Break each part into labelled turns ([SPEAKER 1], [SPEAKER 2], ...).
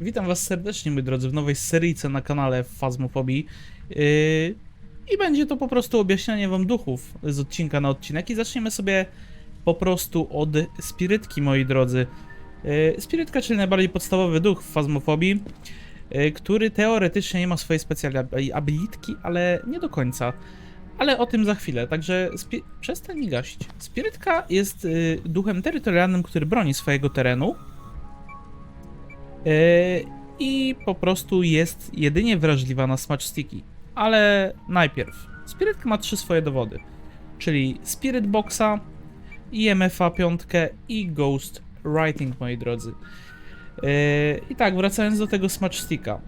[SPEAKER 1] Witam was serdecznie, moi drodzy, w nowej seryjce na kanale Fazmofobii. Yy, I będzie to po prostu objaśnianie wam duchów z odcinka na odcinek. I zaczniemy sobie po prostu od spirytki, moi drodzy. Yy, Spirytka, czyli najbardziej podstawowy duch w Fazmofobii, yy, który teoretycznie nie ma swojej specjalnej abilitki, ale nie do końca. Ale o tym za chwilę, także spi- przestań mi gasić. Spirytka jest yy, duchem terytorialnym, który broni swojego terenu. Yy, I po prostu jest jedynie wrażliwa na smudge sticky. Ale najpierw, Spirytka ma trzy swoje dowody, czyli Spirit Boxa, IMF-a 5 i Ghost Writing, moi drodzy. Yy, I tak, wracając do tego smudge sticka.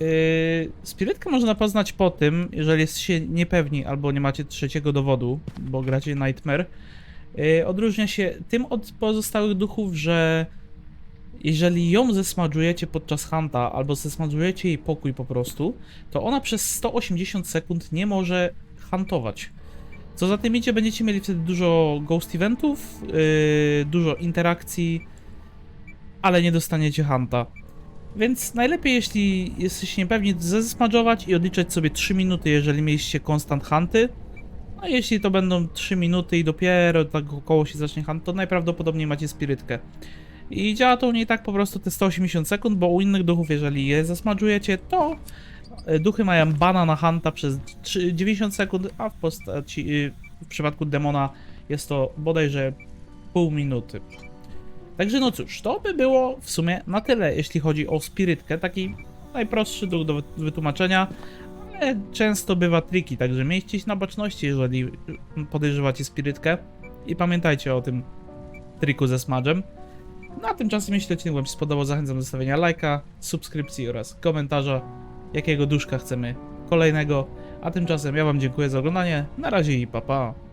[SPEAKER 1] Yy, Spirytkę można poznać po tym, jeżeli jest się niepewni albo nie macie trzeciego dowodu, bo gracie Nightmare. Odróżnia się tym od pozostałych duchów, że jeżeli ją zesmadżujecie podczas hunta, albo zesmadżujecie jej pokój po prostu, to ona przez 180 sekund nie może huntować. Co za tym idzie, będziecie mieli wtedy dużo ghost eventów, yy, dużo interakcji, ale nie dostaniecie hunta. Więc najlepiej, jeśli jesteście niepewni, zesmadżować i odliczać sobie 3 minuty, jeżeli mieliście constant hunty. A jeśli to będą 3 minuty i dopiero tak około się zacznie hunt, to najprawdopodobniej macie spirytkę. I działa to u niej tak po prostu te 180 sekund, bo u innych duchów, jeżeli je zasmadżujecie, to e, duchy mają bana na Hanta przez trzy- 90 sekund, a w postaci, y, w przypadku demona jest to bodajże pół minuty. Także no cóż, to by było w sumie na tyle, jeśli chodzi o spirytkę, taki najprostszy duch do wy- wytłumaczenia, ale często bywa triki, także miejcie się na baczności, jeżeli y, podejrzewacie spirytkę i pamiętajcie o tym triku ze smadżem. No a tymczasem, jeśli odcinek Wam się spodobał, zachęcam do zostawienia lajka, subskrypcji oraz komentarza, jakiego duszka chcemy kolejnego. A tymczasem ja Wam dziękuję za oglądanie. Na razie i pa pa.